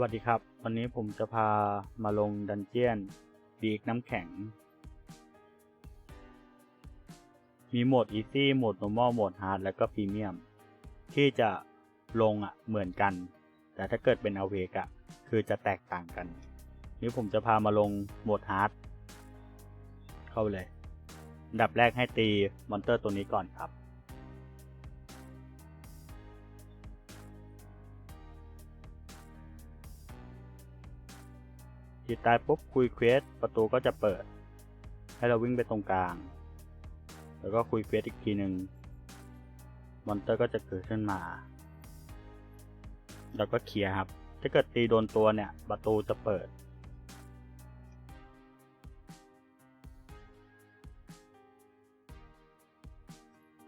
วัสดีครับ วันนี้ผมจะพามาลงดันเจียนบีกน้ำแข็ง มีโหมด Easy โหมด Normal โหมด Hard แล้วก็ Premium ที่จะลงอะเหมือนกัน แต่ถ้าเกิดเป็น a w a k e อะคือจะแตกต่างกัน นี่ผมจะพามาลงโหมด Hard เข้าไปเลย อันดับแรกให้ตีมอนเตอร์ตัวนี้ก่อนครับ ตีตายปุ๊บคุยเควสประตูก็จะเปิด ให้เราวิ่งไปตรงกลาง แล้วก็คุยเควสอีกทีหนึ่งมอนเตอร์ก็จะเกิดขึ้นมา แล้วก็เคลียร์ครับ ถ้าเกิดตีโดนตัวเนี่ย ประตูจะเปิด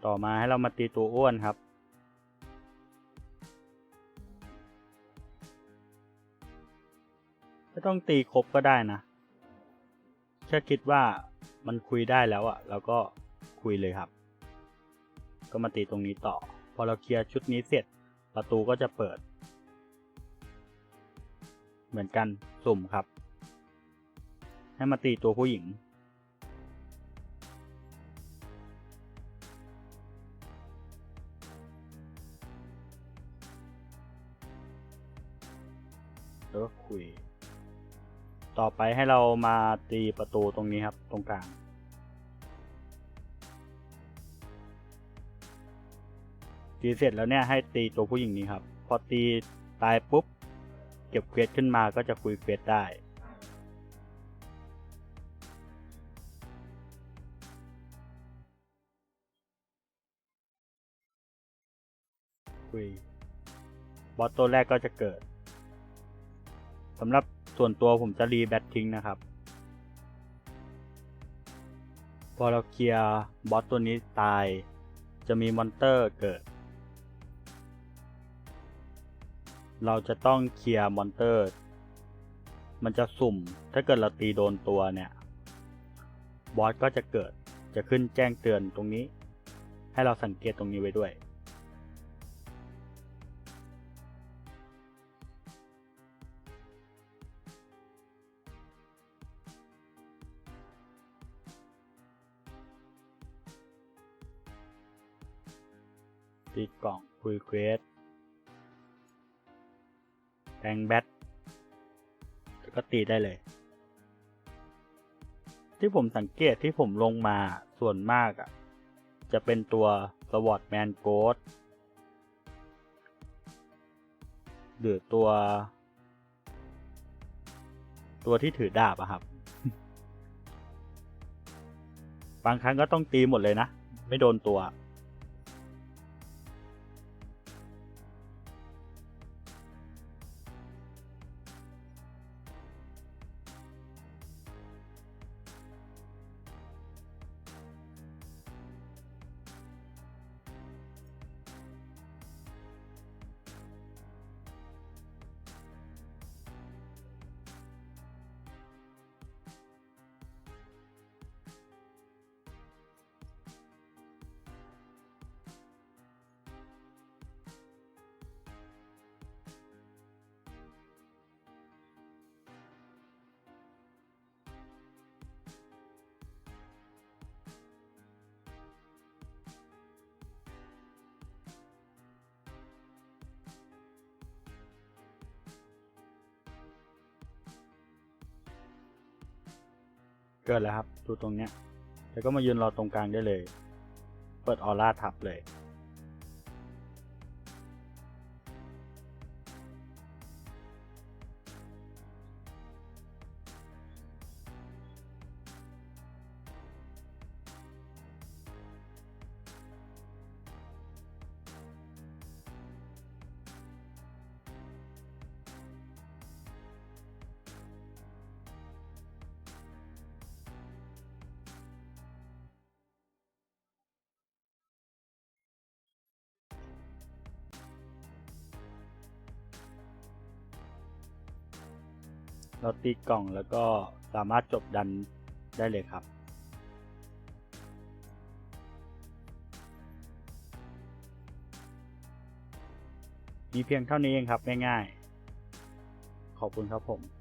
ต่อมาให้เรามาตีตัวอ้วนครับ ไม่ต้องตีครบก็ได้นะแค่คิดว่ามันคุยได้แล้วอะ่ะแล้วก็คุยเลยครับ ก็มาตีตรงนี้ต่อ พอเราเคลียร์ชุดนี้เสร็จประตูก็จะเปิด เหมือนกันสุ่มครับ ให้มาตีตัวผู้หญิงแล้วก็คุย ต่อไปให้เรามาตีประตูตรงนี้ครับตรงกลาง ตีเสร็จแล้วเนี่ยให้ตีตัวผู้หญิงนี้ครับ พอตีตายปุ๊บ เก็บเควสขึ้นมาก็จะคุยเควสได้คุยบอสตัวแรกก็จะเกิดสำหรับ ส่วนตัวผมจะรีแบตทิ้งนะครับ พอเราเคลียร์บอสตัวนี้ตาย จะมีมอนเตอร์เกิด เราจะต้องเคลียร์มอนเตอร์ มันจะสุ่ม ถ้าเกิดเราตีโดนตัวเนี่ย บอสก็จะเกิด จะขึ้นแจ้งเตือนตรงนี้ ให้เราสังเกตตรงนี้ไว้ด้วย ตีกล่องคุยเควสแทงแบทแล้วก็ตีได้เลย ที่ผมสังเกตที่ผมลงมาส่วนมากอะ่ะ จะเป็นตัวสวอตแมนโกดหรือตัว ตัวที่ถือดาบอะครับ บางครั้งก็ต้องตีหมดเลยนะ ไม่โดนตัว เกิดแล้วครับดูตรงเนี้ยแล้วก็มายืนรอตรงกลางได้เลย เปิดออร่าทับเลย เราตีกล่องแล้วก็สามารถจบดันได้เลยครับ มีเพียงเท่านี้เองครับง่ายๆ ขอบคุณครับผม